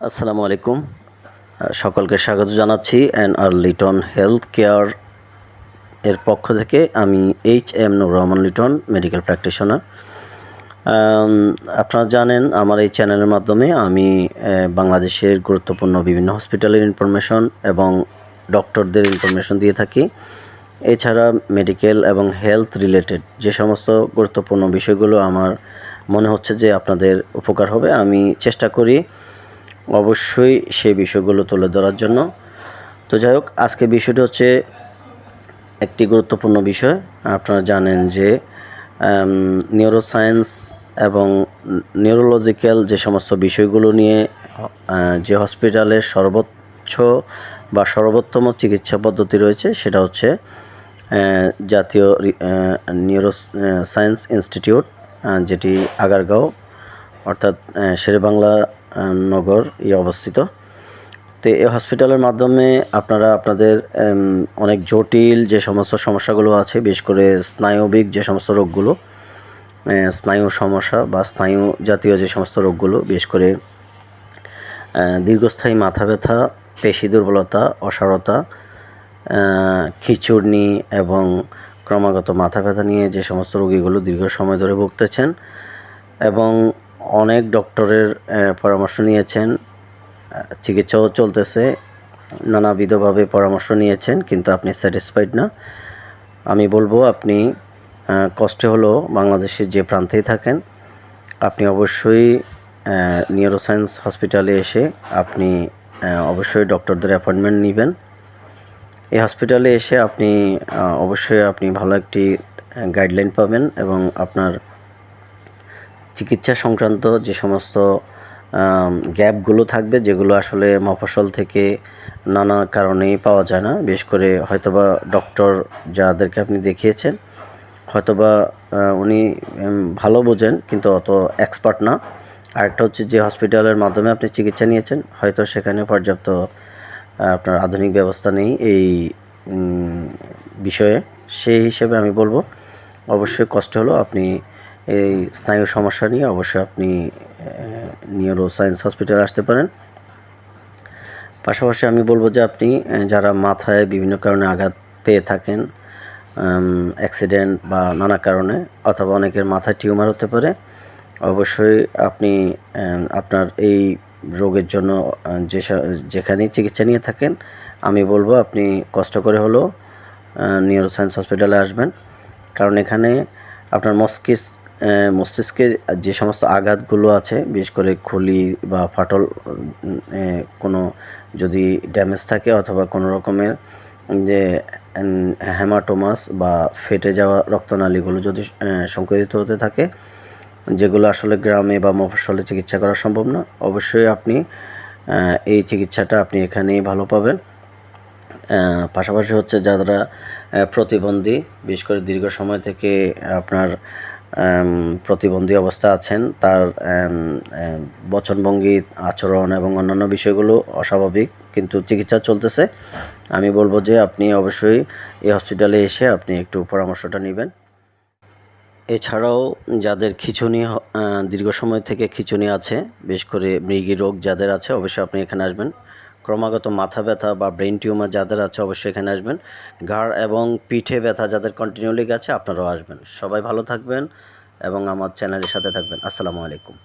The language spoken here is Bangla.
আসসালামু আলাইকুম। সকলকে স্বাগত জানাচ্ছি অ্যান্ড আর লিটন হেলথ কেয়ার এর পক্ষ থেকে। আমি H M Nur Rahman Liton, medical practitioner. আপনারা জানেন আমার এই চ্যানেলের মাধ্যমে আমি বাংলাদেশের গুরুত্বপূর্ণ বিভিন্ন হসপিটালের ইনফরমেশন এবং ডক্টরদের ইনফরমেশন দিয়ে থাকি। এছাড়া মেডিকেল এবং হেলথ রিলেটেড যে সমস্ত গুরুত্বপূর্ণ বিষয়গুলো আমার মনে হচ্ছে যে আপনাদের উপকার হবে, আমি চেষ্টা করি অবশ্যই সেই বিষয়গুলো তুলে ধরার জন্য। তো যাই হোক, আজকে বিষয়টি হচ্ছে একটি গুরুত্বপূর্ণ বিষয়। আপনারা জানেন যে নিউরোসায়েন্স এবং নিউরোলজিক্যাল যে সমস্ত বিষয়গুলো নিয়ে যে হসপিটালের সর্বোচ্চ বা সর্বোত্তম চিকিৎসা পদ্ধতি রয়েছে, সেটা হচ্ছে জাতীয় নিউরো সায়েন্স ইনস্টিটিউট যেটি আগারগাঁও, অর্থাৎ শেরেবাংলা নগর এই অবস্থিত। তো এই হসপিটালের মাধ্যমে আপনারা আপনাদের অনেক জটিল যে সমস্ত সমস্যাগুলো আছে বিশেষ করে স্নায়বিক যে সমস্ত রোগগুলো স্নায়ু সমস্যা বা স্নায়ু জাতীয় যে সমস্ত রোগগুলো বিশেষ করে দীর্ঘস্থায়ী মাথা ব্যথা পেশি দুর্বলতা অসারতা আহ, খিচুড়নি এবং ক্রমাগত মাথা ব্যথা নিয়ে যে সমস্ত রোগীগুলো দীর্ঘ সময় ধরে ভুগতেছেন এবং অনেক ডক্টরের পরামর্শ নিয়েছেন। চিকিৎসাও চলতেছে। নানাবিধভাবে পরামর্শ নিয়েছেন, কিন্তু আপনি স্যাটিসফাইড না। আমি বলব, আপনি কষ্টে হলো বাংলাদেশের যে প্রান্তেই থাকেন, আপনি অবশ্যই নিউরোসায়েন্স হসপিটালে এসে আপনি অবশ্যই ডক্টরদের অ্যাপয়েন্টমেন্ট নেবেন। এই হসপিটালে এসে আপনি অবশ্যই আপনি ভালো একটি গাইডলাইন পাবেন এবং আপনার চিকিৎসা সংক্রান্ত যে সমস্ত গ্যাপগুলো থাকবে, যেগুলো আসলে মফসল থেকে নানা কারণেই পাওয়া যায় না। বিশেষ করে হয়তোবা ডক্টর যাদেরকে আপনি দেখিয়েছেন, হয়তোবা উনি ভালো বোঝেন, কিন্তু অত এক্সপার্ট না। আরেকটা হচ্ছে যে হসপিটালের মাধ্যমে আপনি চিকিৎসা নিয়েছেন, হয়তো সেখানে পর্যাপ্ত আপনার আধুনিক ব্যবস্থা নেই এই বিষয়ে। সেই হিসেবে আমি বলব, অবশ্যই কষ্ট হলো। আপনি এই স্নায়ু সমস্যা নিয়ে অবশ্যই আপনি নিউরো সায়েন্স হসপিটালে আসতে পারেন। পাশাপাশি আমি বলব যে আপনি যারা মাথায় বিভিন্ন কারণে আঘাত পেয়ে থাকেন অ্যাক্সিডেন্ট বা নানা কারণে অথবা অনেকের মাথায় টিউমার হতে পারে, অবশ্যই আপনি আপনার এই রোগের জন্য যে যেখানেই চিকিৎসা নিয়ে থাকেন, আমি বলব আপনি কষ্ট করে হলেও নিউরো সায়েন্স হসপিটালে আসবেন। কারণ এখানে আপনার মস্তিষ্ক মস্তিষ্কে যে সমস্ত আঘাতগুলো আছে, বিশেষ করে খুলি বা ফাটল কোনো যদি ড্যামেজ থাকে অথবা কোনো রকমের, যে হ্যামাটোমাস বা ফেটে যাওয়া রক্তনালীগুলো যদি সংকুচিত হতে থাকে, যেগুলো আসলে গ্রামে বা মফস্বলে চিকিৎসা করা সম্ভব না, অবশ্যই আপনি এই চিকিৎসাটা আপনি এখানেই ভালো পাবেন। পাশাপাশি হচ্ছে যারা প্রতিবন্ধী, বিশেষ করে দীর্ঘ সময় থেকে আপনার প্রতিবন্ধী অবস্থা আছেন, তার বচনভঙ্গি আচরণ এবং অন্যান্য বিষয়গুলো অস্বাভাবিক, কিন্তু চিকিৎসা চলতেছে। আমি বলব যে আপনি অবশ্যই এই হসপিটালে এসে আপনি একটু পরামর্শটা নেবেন। এছাড়াও যাদের খিঁচুনি দীর্ঘ সময় থেকে খিঁচুনি আছে, বিশেষ করে মৃগী রোগ যাদের আছে, অবশ্যই আপনি এখানে আসবেন। ক্রমাগত মাথা ব্যথা বা ব্রেন টিউমার যাদের আছে অবশ্যই এখানে আসবেন। ঘাড় এবং পিঠে ব্যথা যাদের কন্টিনিউলি গেছে, আপনারাও আসবেন। সবাই ভালো থাকবেন এবং আমার চ্যানেলের সাথে থাকবেন। আসসালামু আলাইকুম।